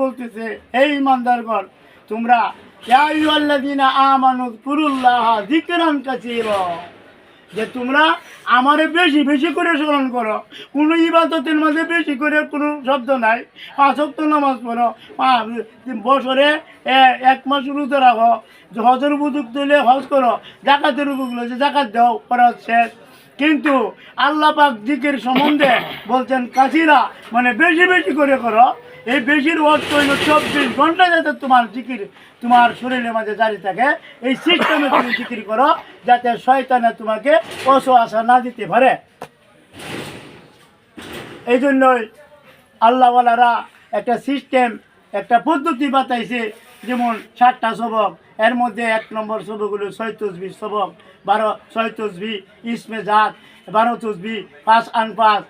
বলতেছে এই ইমানদারগণ, তোমরা যে তোমরা আমারে বেশি বেশি করে স্মরণ করো। কোনো ইবাদতের মাঝে বেশি করে কোনো শব্দ নাই। পাঁচ ওয়াক্ত নামাজ পড়ো। বছরে এক মাস রুতে রাখো। হজের উপযুক্ত তুলে হজ করো। জাকাতের যে জাকাত দাও করা শেষ। কিন্তু আল্লাহ পাক দিকের সম্বন্ধে বলছেন কাশিরা মানে বেশি বেশি করে করো। এই বেশির অর্থ হইল চব্বিশ ঘণ্টা যাতে তোমার জিকির, তোমার শরীরের মাঝে জারি থাকে, এই সিস্টেমে তুমি জিকির করো, যাতে শয়তানে তোমাকে অসো আশা না দিতে পারে। এই জন্যই আল্লাহওয়ালারা একটা সিস্টেম একটা পদ্ধতি বাতাইছে, যেমন ষাটটা সবক, এর মধ্যে এক নম্বর সবক হলো ছয় তসবি সবক, বারো ছয় তসবি ইসমে জাত, বারো তসবি পাঁচ আন পাঁচ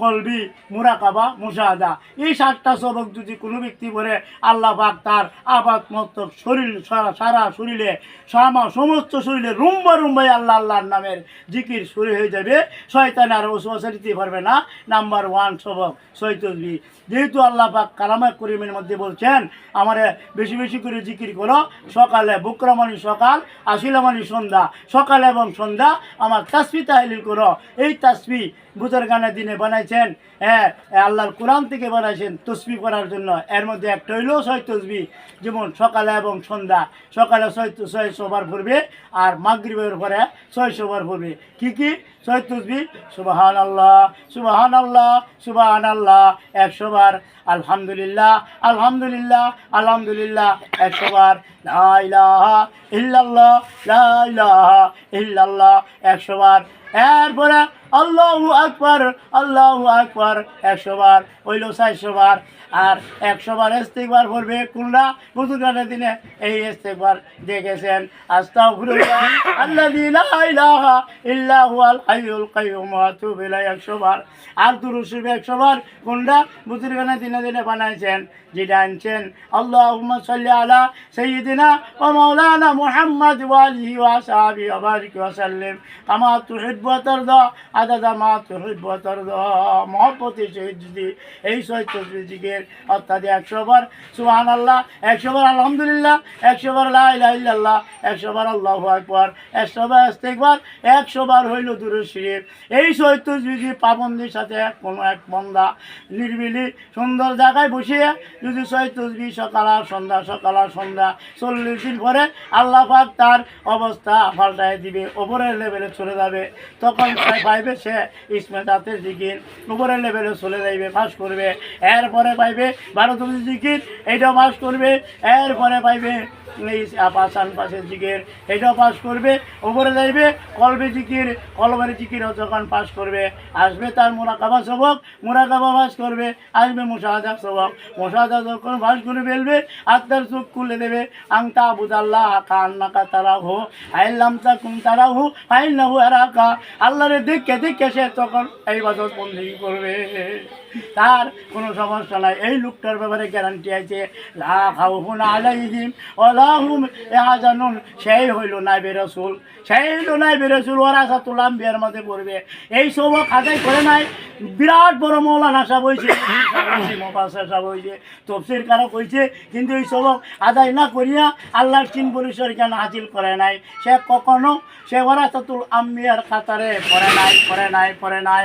কলবি, মুরাকাবা মুশাহাদা এই সাতটা সবক যদি কোনো ব্যক্তি করে আল্লাহ পাক তার আবাদ মস্তক শরীর, সারা সারা শরীরে, সামা সমস্ত শরীরে রুম্বা রুম্বাই আল্লাহ আল্লাহর নামের জিকির শুরু হয়ে যাবে। শয়তান আর ওসওয়াসা দিতে পারবে না। নাম্বার ওয়ান সবক সৈতসবি যেহেতু আল্লাহ পাক কালামা করিমের মধ্যে বলছেন, আমারে বেশি বেশি করে জিকির করো। সকালে বুকরামানি সকাল আশিলামানি সন্ধ্যা। সকাল এবং সন্ধ্যা আমার তাসবি তাহলিল করো। এই তাসবি বুতর গানের দিনে বানাইছেন হ্যাঁ আল্লাহর কোরআন থেকে বানাইছেন তসবি করার জন্য। এর মধ্যে একটা হইল ছয় তসবি, যেমন সকালে এবং সন্ধ্যা। সকালে ছয় ছয় সবার পড়বে আর মাগরিবের পরে ছয় সবার পড়বে কী কী? ছয় তসবি সুবাহান আল্লাহ সুবাহান আল্লাহ সুবাহান আল্লাহ একশোবার আলহামদুলিল্লাহ আলহামদুলিল্লাহ আলহামদুলিল্লাহ একশোবার লা ইলাহা ইল্লাল্লাহ, লা ইলাহা ইল্লাল্লাহ একশো বার এরপরে আল্লাহু আকবার আল্লাহু আকবার, একশো বার হইল চারশো বার। আর একশো বার ইস্তেকবার পড়বে কোনরা? বুধুগানের দিনে এই ইস্তেকবার দেখেছেন। বার। আর দিনে দিনে বানাইছেন, যেটা আনছেন। আল্লাহুম্মা সাল্লি আলা ওয়া মাওলানা মুহাম্মদ ওয়া আলিহি ওয়া আসহাবিহি ওয়া বারিক ওয়া সাল্লিম। কামা তুহিব্বু ওয়া তারদা, আদাদা মা তারদা মহব্বতে শহীদ যদি এই সহিত জিকির অর্থাৎ একশো বার সুবহান আল্লাহ একশো বার আলহামদুলিল্লাহ, একশো বার লা ইলাহা ইল্লাল্লাহ, একশো বার আল্লাহু আকবার, একশো বার ইস্তেগফার, একশো বার হইল দুরূদ শরীফ। এই সহিত যদি পাবন্দির সাথে কোনো এক বন্দা নির্বিলি সুন্দর জায়গায় বসিয়ে যদি ছয় তসবি সকাল আর সন্ধ্যা, সকাল আর সন্ধ্যা চল্লিশ দিন পরে আল্লাহ পাক তার অবস্থা পাল্টায় দিবে, ওপরের লেভেলে চলে যাবে। তখন পাইবে সে ইসমে দাঁতের জিকির উপরের লেভেলে চলে যাইবে পাস করবে। এরপরে পাইবে বারো তসবি জিকির, এইটাও পাস করবে। এরপরে পাইবে এই পাশান পাশের জিকির এটাও পাস করবে। ওপরে যাইবে কলবে জিকির, কলবের জিকিরও যখন পাস করবে, আসবে তার মোরাকাবা সবক, মোরাকাবা পাস করবে, আসবে মোশাহাদা সবক। মোশাহাদা যখন পাস করে ফেলবে, আত্মার চোখ খুলে দেবে, আংতা আবুদাল্লাহ কান্নাকা তারা হো আইল্লামতা কুম তারা হো আইল্লাহু এরাকা আল্লাহরে দেখে দেখে সে তখন এই বাদত বন্দি করবে? তার কোনো সমস্যা নাই। এই লোকটার ব্যাপারে গ্যারান্টি আছে। ইয়াহজানুন সেই হইল নাইবে রাসূল। সেই হইল নাইবে রাসূল। ওরা সাতুল আম্বিয়ার মধ্যে পড়বে। এই সব খাতাই করে নাই। বিরাট বড় মৌলানা সাহেব হয়েছে মোফাসের সাহেব তফসির কারক হয়েছে কিন্তু এই সবক আদায় না করিয়া আল্লাহর চিন পরিসর জ্ঞান হাসিল করে নাই? সে কখনো সে ওরা ওরাসাতুল আম্বিয়ার খাতারে পড়ে নাই পড়ে নাই পড়ে নাই।